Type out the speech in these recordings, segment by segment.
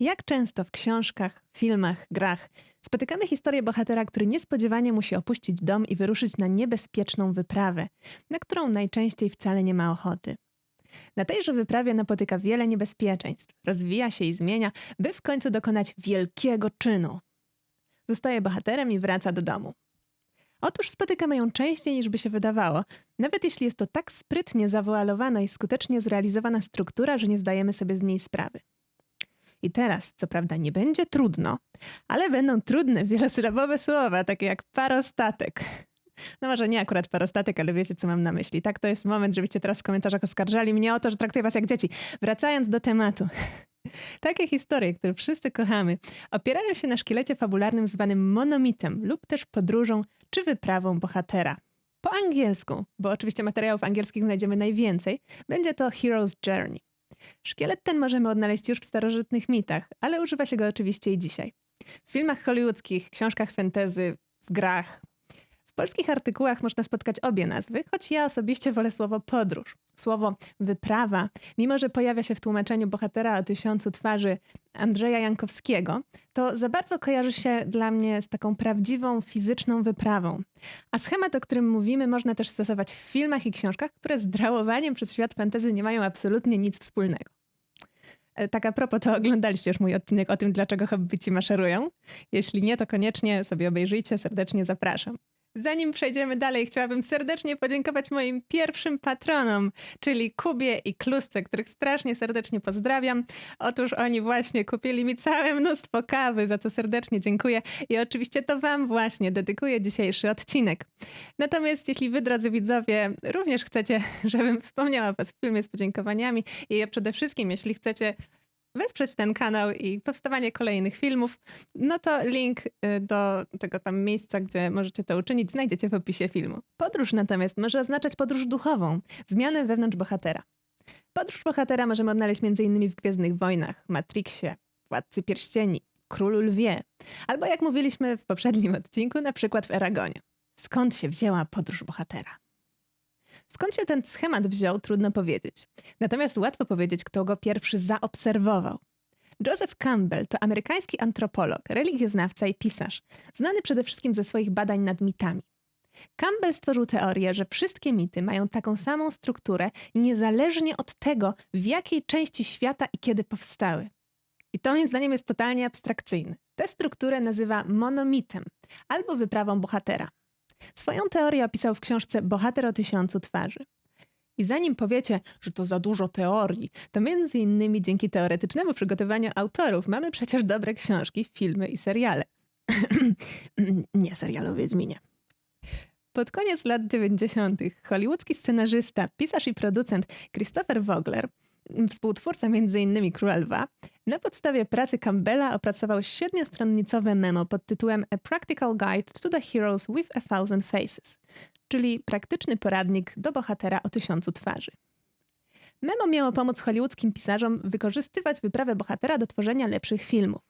Jak często w książkach, filmach, grach spotykamy historię bohatera, który niespodziewanie musi opuścić dom i wyruszyć na niebezpieczną wyprawę, na którą najczęściej wcale nie ma ochoty. Na tejże wyprawie napotyka wiele niebezpieczeństw, rozwija się i zmienia, by w końcu dokonać wielkiego czynu. Zostaje bohaterem i wraca do domu. Otóż spotykamy ją częściej niż by się wydawało, nawet jeśli jest to tak sprytnie zawoalowana i skutecznie zrealizowana struktura, że nie zdajemy sobie z niej sprawy. I teraz, co prawda, nie będzie trudno, ale będą trudne wielosylabowe słowa, takie jak parostatek. No może nie akurat parostatek, ale wiecie, co mam na myśli. Tak, to jest moment, żebyście teraz w komentarzach oskarżali mnie o to, że traktuję was jak dzieci. Wracając do tematu. Takie historie, które wszyscy kochamy, opierają się na szkielecie fabularnym zwanym monomitem lub też podróżą czy wyprawą bohatera. Po angielsku, bo oczywiście materiałów angielskich znajdziemy najwięcej, będzie to Hero's Journey. Szkielet ten możemy odnaleźć już w starożytnych mitach, ale używa się go oczywiście i dzisiaj. W filmach hollywoodzkich, książkach fantasy, w grach. Polskich artykułach można spotkać obie nazwy, choć ja osobiście wolę słowo podróż. Słowo wyprawa, mimo że pojawia się w tłumaczeniu bohatera o tysiącu twarzy Andrzeja Jankowskiego, to za bardzo kojarzy się dla mnie z taką prawdziwą fizyczną wyprawą. A schemat, o którym mówimy, można też stosować w filmach i książkach, które z drałowaniem przez świat fantazy nie mają absolutnie nic wspólnego. E, Tak a propos, to oglądaliście już mój odcinek o tym, dlaczego hobbici maszerują. Jeśli nie, to koniecznie sobie obejrzyjcie, serdecznie zapraszam. Zanim przejdziemy dalej, chciałabym serdecznie podziękować moim pierwszym patronom, czyli Kubie i Klusce, których strasznie serdecznie pozdrawiam. Otóż oni właśnie kupili mi całe mnóstwo kawy, za co serdecznie dziękuję i oczywiście to wam właśnie dedykuję dzisiejszy odcinek. Natomiast jeśli wy, drodzy widzowie, również chcecie, żebym wspomniała was w filmie z podziękowaniami i przede wszystkim, jeśli chcecie wesprzeć ten kanał i powstawanie kolejnych filmów, no to link y, do tego tam miejsca, gdzie możecie to uczynić, znajdziecie w opisie filmu. Podróż natomiast może oznaczać podróż duchową, zmianę wewnątrz bohatera. Podróż bohatera możemy odnaleźć m.in. w Gwiezdnych Wojnach, Matrixie, Władcy Pierścieni, Królu Lwie, albo jak mówiliśmy w poprzednim odcinku, na przykład w Eragonie. Skąd się wzięła podróż bohatera? Skąd się ten schemat wziął, trudno powiedzieć. Natomiast łatwo powiedzieć, kto go pierwszy zaobserwował. Joseph Campbell to amerykański antropolog, religioznawca i pisarz, znany przede wszystkim ze swoich badań nad mitami. Campbell stworzył teorię, że wszystkie mity mają taką samą strukturę, niezależnie od tego, w jakiej części świata i kiedy powstały. I to moim zdaniem jest totalnie abstrakcyjne. Tę strukturę nazywa monomitem albo wyprawą bohatera. Swoją teorię opisał w książce Bohater o tysiącu twarzy. I zanim powiecie, że to za dużo teorii, to między innymi dzięki teoretycznemu przygotowaniu autorów mamy przecież dobre książki, filmy i seriale. Nie serial o Wiedźminie. Pod koniec lat 90. hollywoodzki scenarzysta, pisarz i producent Christopher Vogler, współtwórca m.in. Króla Lwa, na podstawie pracy Campbella opracował siedmiostronnicowe memo pod tytułem A Practical Guide to the Heroes with a Thousand Faces, czyli praktyczny poradnik do bohatera o tysiącu twarzy. Memo miało pomóc hollywoodzkim pisarzom wykorzystywać wyprawę bohatera do tworzenia lepszych filmów.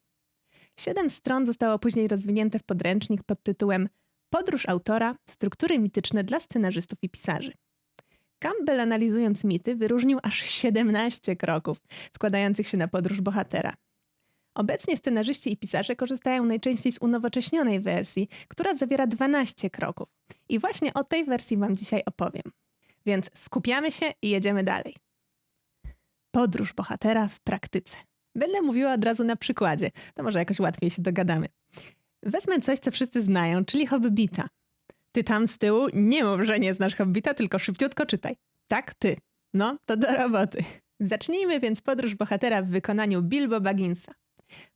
Siedem stron zostało później rozwinięte w podręcznik pod tytułem Podróż autora, struktury mityczne dla scenarzystów i pisarzy. Campbell analizując mity wyróżnił aż 17 kroków składających się na podróż bohatera. Obecnie scenarzyści i pisarze korzystają najczęściej z unowocześnionej wersji, która zawiera 12 kroków. I właśnie o tej wersji wam dzisiaj opowiem. Więc skupiamy się i jedziemy dalej. Podróż bohatera w praktyce. Będę mówiła od razu na przykładzie, to może jakoś łatwiej się dogadamy. Wezmę coś, co wszyscy znają, czyli Hobbita. Ty tam z tyłu nie mów, że nie znasz Hobbita, tylko szybciutko czytaj. Tak, ty. No, to do roboty. Zacznijmy więc podróż bohatera w wykonaniu Bilbo Bagginsa.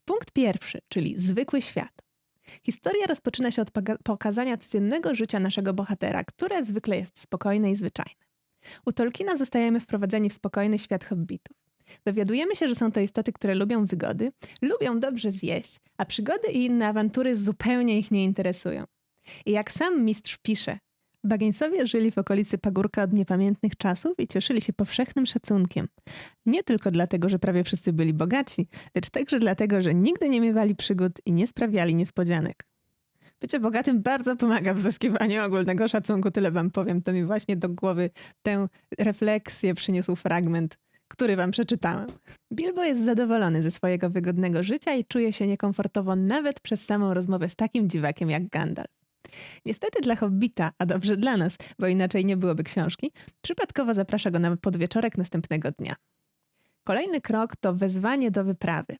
Punkt pierwszy, czyli zwykły świat. Historia rozpoczyna się od pokazania codziennego życia naszego bohatera, które zwykle jest spokojne i zwyczajne. U Tolkiena zostajemy wprowadzeni w spokojny świat hobbitów. Dowiadujemy się, że są to istoty, które lubią wygody, lubią dobrze zjeść, a przygody i inne awantury zupełnie ich nie interesują. I jak sam mistrz pisze, Bagginsowie żyli w okolicy pagórka od niepamiętnych czasów i cieszyli się powszechnym szacunkiem. Nie tylko dlatego, że prawie wszyscy byli bogaci, lecz także dlatego, że nigdy nie miewali przygód i nie sprawiali niespodzianek. Bycie bogatym bardzo pomaga w zyskiwaniu ogólnego szacunku, tyle wam powiem. To mi właśnie do głowy tę refleksję przyniósł fragment który wam przeczytałem. Bilbo jest zadowolony ze swojego wygodnego życia i czuje się niekomfortowo nawet przez samą rozmowę z takim dziwakiem jak Gandalf. Niestety dla Hobbita, a dobrze dla nas, bo inaczej nie byłoby książki, przypadkowo zaprasza go na podwieczorek następnego dnia. Kolejny krok to wezwanie do wyprawy.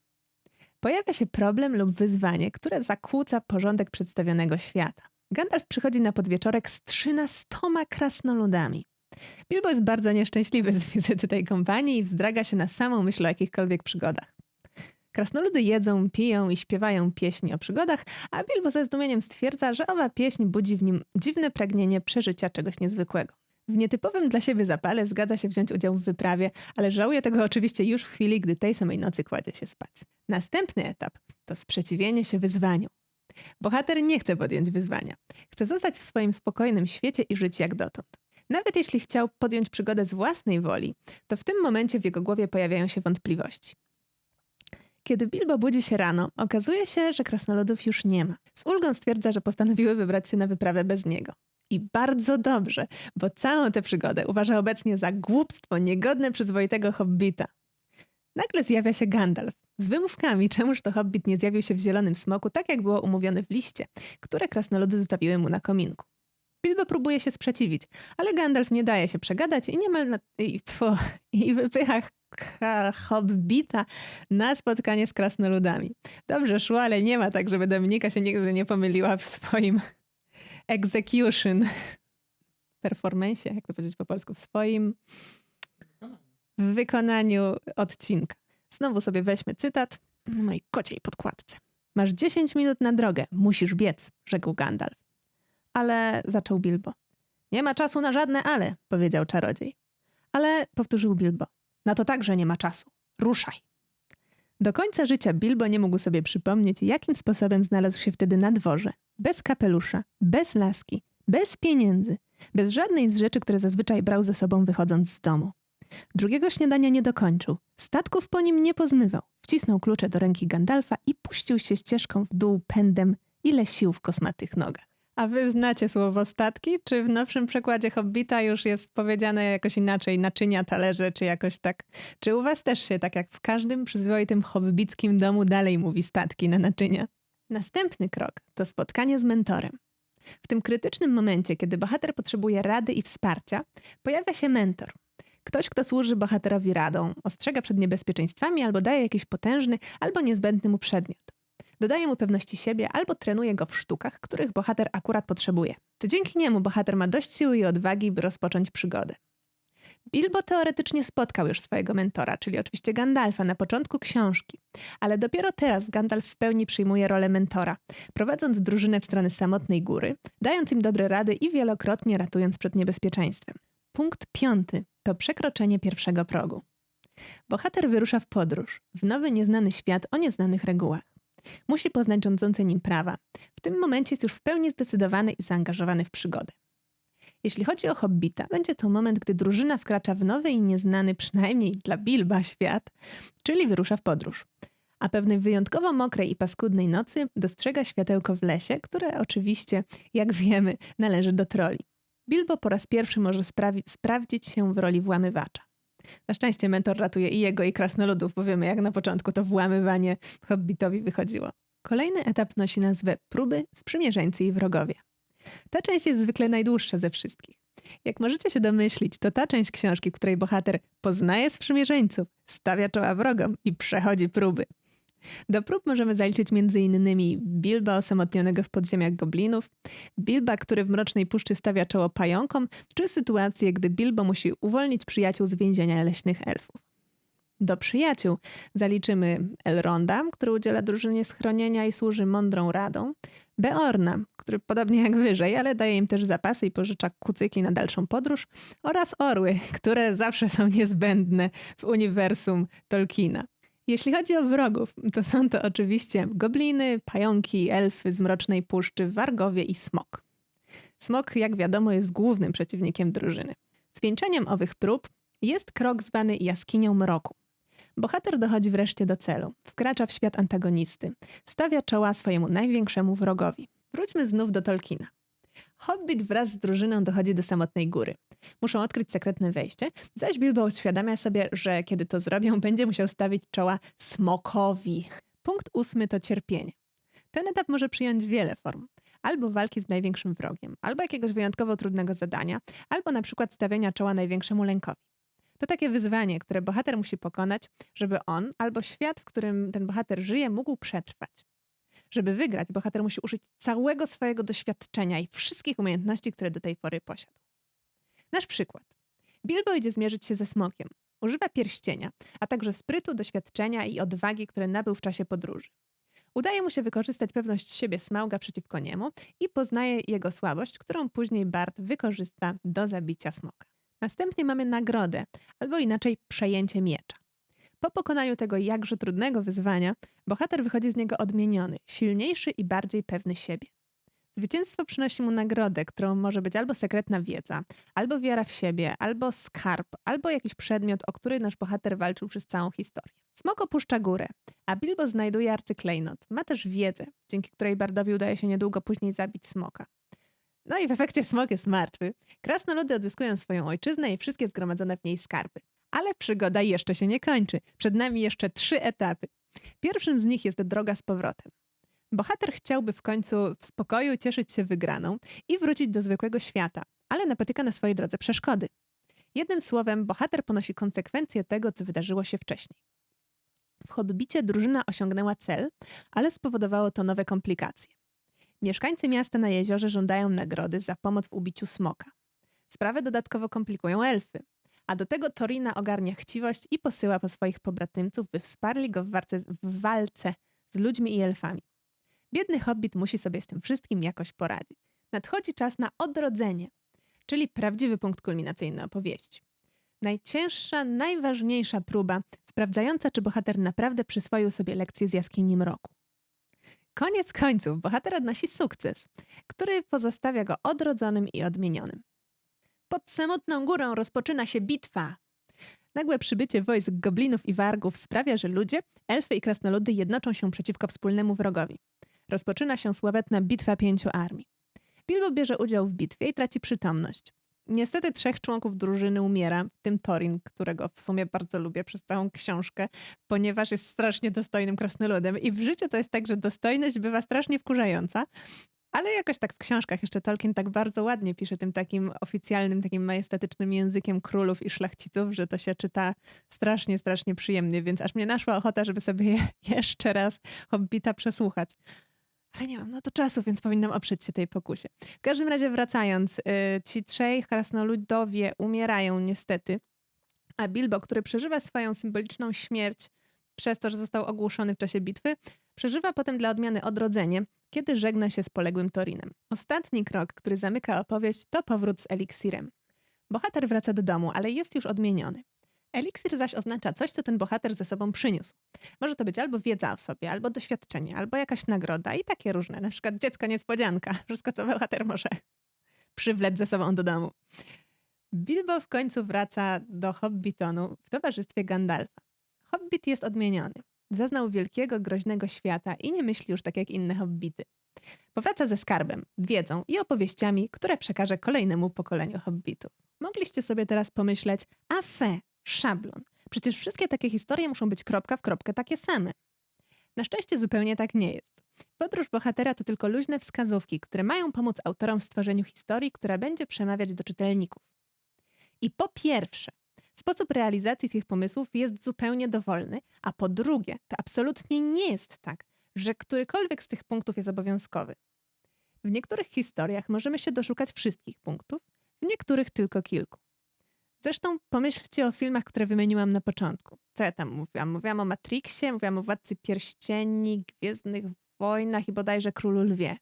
Pojawia się problem lub wyzwanie, które zakłóca porządek przedstawionego świata. Gandalf przychodzi na podwieczorek z trzynastoma krasnoludami. Bilbo jest bardzo nieszczęśliwy z wizyty tej kompanii i wzdraga się na samą myśl o jakichkolwiek przygodach. Krasnoludy jedzą, piją i śpiewają pieśni o przygodach, a Bilbo ze zdumieniem stwierdza, że owa pieśń budzi w nim dziwne pragnienie przeżycia czegoś niezwykłego. W nietypowym dla siebie zapale zgadza się wziąć udział w wyprawie, ale żałuje tego oczywiście już w chwili, gdy tej samej nocy kładzie się spać. Następny etap to sprzeciwienie się wyzwaniu. Bohater nie chce podjąć wyzwania. Chce zostać w swoim spokojnym świecie i żyć jak dotąd. Nawet jeśli chciał podjąć przygodę z własnej woli, to w tym momencie w jego głowie pojawiają się wątpliwości. Kiedy Bilbo budzi się rano, okazuje się, że krasnoludów już nie ma. Z ulgą stwierdza, że postanowiły wybrać się na wyprawę bez niego. I bardzo dobrze, bo całą tę przygodę uważa obecnie za głupstwo niegodne przyzwoitego hobbita. Nagle zjawia się Gandalf z wymówkami, czemuż to hobbit nie zjawił się w zielonym smoku, tak jak było umówione w liście, które krasnoludy zostawiły mu na kominku. Bilbo próbuje się sprzeciwić, ale Gandalf nie daje się przegadać i niemal na, i, i wypycha hobbita na spotkanie z krasnoludami. Dobrze szło, ale nie ma tak, żeby Dominika się nigdy nie pomyliła w swoim execution performance, jak to powiedzieć po polsku, w swoim w wykonaniu odcinka. Znowu sobie weźmy cytat mojej kociej podkładce. Masz 10 minut na drogę, musisz biec, rzekł Gandalf. Ale zaczął Bilbo. Nie ma czasu na żadne ale, powiedział czarodziej. Ale, powtórzył Bilbo, na to także nie ma czasu. Ruszaj. Do końca życia Bilbo nie mógł sobie przypomnieć, jakim sposobem znalazł się wtedy na dworze. Bez kapelusza, bez laski, bez pieniędzy, bez żadnej z rzeczy, które zazwyczaj brał ze sobą wychodząc z domu. Drugiego śniadania nie dokończył. Statków po nim nie pozmywał. Wcisnął klucze do ręki Gandalfa i puścił się ścieżką w dół pędem, ile sił w kosmatych nogach. A wy znacie słowo statki? Czy w nowszym przekładzie Hobbita już jest powiedziane jakoś inaczej, naczynia, talerze, czy jakoś tak? Czy u was też się, tak jak w każdym przyzwoitym hobbickim domu, dalej mówi statki na naczynia? Następny krok to spotkanie z mentorem. W tym krytycznym momencie, kiedy bohater potrzebuje rady i wsparcia, pojawia się mentor. Ktoś, kto służy bohaterowi radą, ostrzega przed niebezpieczeństwami albo daje jakiś potężny albo niezbędny mu przedmiot. Dodaje mu pewności siebie albo trenuje go w sztukach, których bohater akurat potrzebuje. To dzięki niemu bohater ma dość siły i odwagi, by rozpocząć przygodę. Bilbo teoretycznie spotkał już swojego mentora, czyli oczywiście Gandalfa, na początku książki, ale dopiero teraz Gandalf w pełni przyjmuje rolę mentora, prowadząc drużynę w stronę samotnej góry, dając im dobre rady i wielokrotnie ratując przed niebezpieczeństwem. Punkt piąty to przekroczenie pierwszego progu. Bohater wyrusza w podróż, w nowy, nieznany świat o nieznanych regułach. Musi poznać rządzące nim prawa. W tym momencie jest już w pełni zdecydowany i zaangażowany w przygodę. Jeśli chodzi o Hobbita, będzie to moment, gdy drużyna wkracza w nowy i nieznany, przynajmniej dla Bilba, świat, czyli wyrusza w podróż. A pewnej wyjątkowo mokrej i paskudnej nocy dostrzega światełko w lesie, które oczywiście, jak wiemy, należy do troli. Bilbo po raz pierwszy może sprawdzić się w roli włamywacza. Na szczęście mentor ratuje i jego, i krasnoludów, bo wiemy, jak na początku to włamywanie hobbitowi wychodziło. Kolejny etap nosi nazwę próby, sprzymierzeńcy i wrogowie. Ta część jest zwykle najdłuższa ze wszystkich. Jak możecie się domyślić, to ta część książki, w której bohater poznaje sprzymierzeńców, stawia czoła wrogom i przechodzi próby. Do prób możemy zaliczyć m.in. Bilba osamotnionego w podziemiach goblinów, Bilba, który w Mrocznej Puszczy stawia czoło pająkom, czy sytuację, gdy Bilbo musi uwolnić przyjaciół z więzienia leśnych elfów. Do przyjaciół zaliczymy Elronda, który udziela drużynie schronienia i służy mądrą radą, Beorna, który podobnie jak wyżej, ale daje im też zapasy i pożycza kucyki na dalszą podróż, oraz orły, które zawsze są niezbędne w uniwersum Tolkiena. Jeśli chodzi o wrogów, to są to oczywiście gobliny, pająki, elfy z Mrocznej Puszczy, wargowie i smok. Smok, jak wiadomo, jest głównym przeciwnikiem drużyny. Zwieńczeniem owych prób jest krok zwany jaskinią mroku. Bohater dochodzi wreszcie do celu, wkracza w świat antagonisty, stawia czoła swojemu największemu wrogowi. Wróćmy znów do Tolkiena. Hobbit wraz z drużyną dochodzi do samotnej góry. Muszą odkryć sekretne wejście, zaś Bilbo uświadamia sobie, że kiedy to zrobią, będzie musiał stawić czoła smokowi. Punkt ósmy to cierpienie. Ten etap może przyjąć wiele form. Albo walki z największym wrogiem, albo jakiegoś wyjątkowo trudnego zadania, albo na przykład stawiania czoła największemu lękowi. To takie wyzwanie, które bohater musi pokonać, żeby on albo świat, w którym ten bohater żyje, mógł przetrwać. Żeby wygrać, bohater musi użyć całego swojego doświadczenia i wszystkich umiejętności, które do tej pory posiadł. Nasz przykład. Bilbo idzie zmierzyć się ze smokiem. Używa pierścienia, a także sprytu, doświadczenia i odwagi, które nabył w czasie podróży. Udaje mu się wykorzystać pewność siebie Smauga przeciwko niemu i poznaje jego słabość, którą później Bart wykorzysta do zabicia smoka. Następnie mamy nagrodę, albo inaczej przejęcie miecza. Po pokonaniu tego jakże trudnego wyzwania, bohater wychodzi z niego odmieniony, silniejszy i bardziej pewny siebie. Zwycięstwo przynosi mu nagrodę, którą może być albo sekretna wiedza, albo wiara w siebie, albo skarb, albo jakiś przedmiot, o który nasz bohater walczył przez całą historię. Smok opuszcza górę, a Bilbo znajduje arcyklejnot. Ma też wiedzę, dzięki której Bardowi udaje się niedługo później zabić smoka. No i w efekcie smok jest martwy. Krasnoludy odzyskują swoją ojczyznę i wszystkie zgromadzone w niej skarby. Ale przygoda jeszcze się nie kończy. Przed nami jeszcze trzy etapy. Pierwszym z nich jest droga z powrotem. Bohater chciałby w końcu w spokoju cieszyć się wygraną i wrócić do zwykłego świata, ale napotyka na swojej drodze przeszkody. Jednym słowem, bohater ponosi konsekwencje tego, co wydarzyło się wcześniej. W Hobbicie drużyna osiągnęła cel, ale spowodowało to nowe komplikacje. Mieszkańcy miasta na jeziorze żądają nagrody za pomoc w ubiciu smoka. Sprawę dodatkowo komplikują elfy, a do tego Torina ogarnia chciwość i posyła po swoich pobratymców, by wsparli go w w walce z ludźmi i elfami. Biedny hobbit musi sobie z tym wszystkim jakoś poradzić. Nadchodzi czas na odrodzenie, czyli prawdziwy punkt kulminacyjny opowieści. Najcięższa, najważniejsza próba, sprawdzająca, czy bohater naprawdę przyswoił sobie lekcję z jaskini mroku. Koniec końców, bohater odnosi sukces, który pozostawia go odrodzonym i odmienionym. Pod samotną górą rozpoczyna się bitwa. Nagłe przybycie wojsk goblinów i wargów sprawia, że ludzie, elfy i krasnoludy jednoczą się przeciwko wspólnemu wrogowi. Rozpoczyna się sławetna bitwa pięciu armii. Bilbo bierze udział w bitwie i traci przytomność. Niestety trzech członków drużyny umiera, w tym Torin, którego w sumie bardzo lubię przez całą książkę, ponieważ jest strasznie dostojnym krasnoludem. I w życiu to jest tak, że dostojność bywa strasznie wkurzająca, ale jakoś tak w książkach jeszcze Tolkien tak bardzo ładnie pisze tym takim oficjalnym, takim majestatycznym językiem królów i szlachciców, że to się czyta strasznie, strasznie przyjemnie, więc aż mnie naszła ochota, żeby sobie jeszcze raz Hobbita przesłuchać ale nie mam na to czasu, więc powinnam oprzeć się tej pokusie. W każdym razie wracając, y, ci trzej krasnoludowie umierają niestety, a Bilbo, który przeżywa swoją symboliczną śmierć przez to, że został ogłuszony w czasie bitwy, przeżywa potem dla odmiany odrodzenie, kiedy żegna się z poległym Torinem. Ostatni krok, który zamyka opowieść, to powrót z eliksirem. Bohater wraca do domu, ale jest już odmieniony. Eliksir zaś oznacza coś, co ten bohater ze sobą przyniósł. Może to być albo wiedza o sobie, albo doświadczenie, albo jakaś nagroda i takie różne. Na przykład dziecko niespodzianka. Wszystko, co bohater może przywlec ze sobą do domu. Bilbo w końcu wraca do Hobbitonu w towarzystwie Gandalfa. Hobbit jest odmieniony. Zaznał wielkiego, groźnego świata i nie myśli już tak jak inne hobbity. Powraca ze skarbem, wiedzą i opowieściami, które przekaże kolejnemu pokoleniu hobbitów. Mogliście sobie teraz pomyśleć, a fe, szablon. Przecież wszystkie takie historie muszą być kropka w kropkę takie same. Na szczęście zupełnie tak nie jest. Podróż bohatera to tylko luźne wskazówki, które mają pomóc autorom w stworzeniu historii, która będzie przemawiać do czytelników. I po pierwsze, sposób realizacji tych pomysłów jest zupełnie dowolny, a po drugie, to absolutnie nie jest tak, że którykolwiek z tych punktów jest obowiązkowy. W niektórych historiach możemy się doszukać wszystkich punktów, w niektórych tylko kilku. Zresztą pomyślcie o filmach, które wymieniłam na początku. Co ja tam mówiłam? Mówiłam o Matrixie, mówiłam o Władcy Pierścieni, Gwiezdnych Wojnach i bodajże Królu Lwie.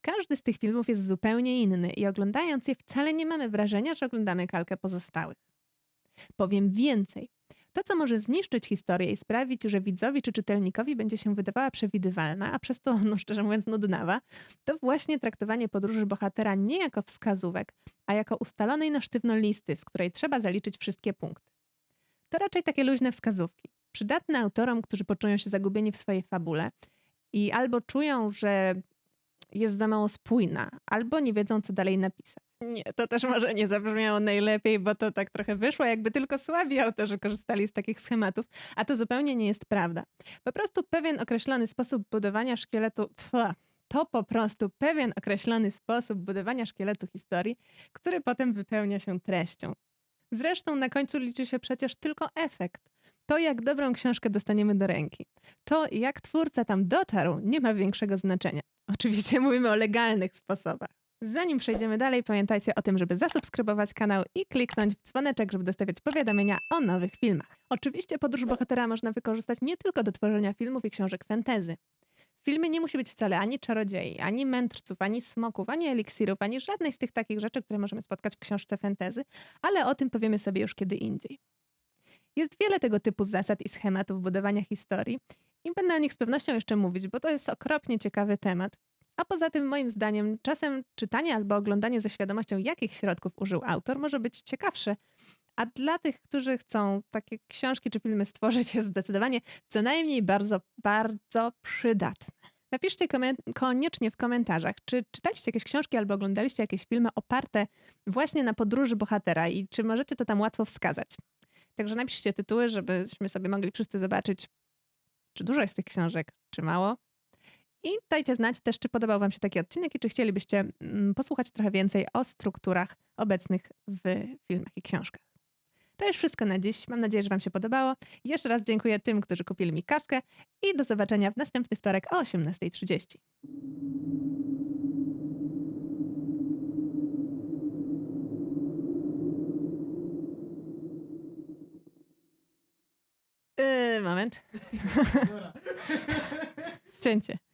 Każdy z tych filmów jest zupełnie inny i oglądając je wcale nie mamy wrażenia, że oglądamy kalkę pozostałych. Powiem więcej. To, co może zniszczyć historię i sprawić, że widzowi czy czytelnikowi będzie się wydawała przewidywalna, a przez to, no szczerze mówiąc, nudnawa, to właśnie traktowanie podróży bohatera nie jako wskazówek, a jako ustalonej na sztywno listy, z której trzeba zaliczyć wszystkie punkty. To raczej takie luźne wskazówki, przydatne autorom, którzy poczują się zagubieni w swojej fabule i albo czują, że jest za mało spójna, albo nie wiedzą, co dalej napisać. Nie, to też może nie zabrzmiało najlepiej, bo to tak trochę wyszło, jakby tylko słabi autorzy korzystali z takich schematów, a to zupełnie nie jest prawda. Po prostu pewien określony sposób budowania szkieletu, to po prostu pewien określony sposób budowania szkieletu historii, który potem wypełnia się treścią. Zresztą na końcu liczy się przecież tylko efekt. To, jak dobrą książkę dostaniemy do ręki. To, jak twórca tam dotarł, nie ma większego znaczenia. Oczywiście mówimy o legalnych sposobach. Zanim przejdziemy dalej, pamiętajcie o tym, żeby zasubskrybować kanał i kliknąć w dzwoneczek, żeby dostawiać powiadomienia o nowych filmach. Oczywiście podróż bohatera można wykorzystać nie tylko do tworzenia filmów i książek fantasy. W filmie nie musi być wcale ani czarodziei, ani mędrców, ani smoków, ani eliksirów, ani żadnej z tych takich rzeczy, które możemy spotkać w książce fantasy, ale o tym powiemy sobie już kiedy indziej. Jest wiele tego typu zasad i schematów budowania historii i będę o nich z pewnością jeszcze mówić, bo to jest okropnie ciekawy temat. A poza tym, moim zdaniem, czasem czytanie albo oglądanie ze świadomością, jakich środków użył autor, może być ciekawsze. A dla tych, którzy chcą takie książki czy filmy stworzyć, jest zdecydowanie co najmniej bardzo, bardzo przydatne. Napiszcie koniecznie w komentarzach, czy czytaliście jakieś książki albo oglądaliście jakieś filmy oparte właśnie na podróży bohatera i czy możecie to tam łatwo wskazać. Także napiszcie tytuły, żebyśmy sobie mogli wszyscy zobaczyć, czy dużo jest tych książek, czy mało. I dajcie znać też, czy podobał Wam się taki odcinek i czy chcielibyście mm, posłuchać trochę więcej o strukturach obecnych w filmach i książkach. To już wszystko na dziś. Mam nadzieję, że Wam się podobało. Jeszcze raz dziękuję tym, którzy kupili mi kawkę i do zobaczenia w następny wtorek o 18.30. Yy, moment. Cięcie.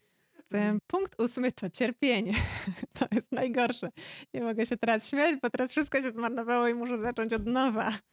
Punkt ósmy to cierpienie. To jest najgorsze. Nie mogę się teraz śmiać, bo teraz wszystko się zmarnowało i muszę zacząć od nowa.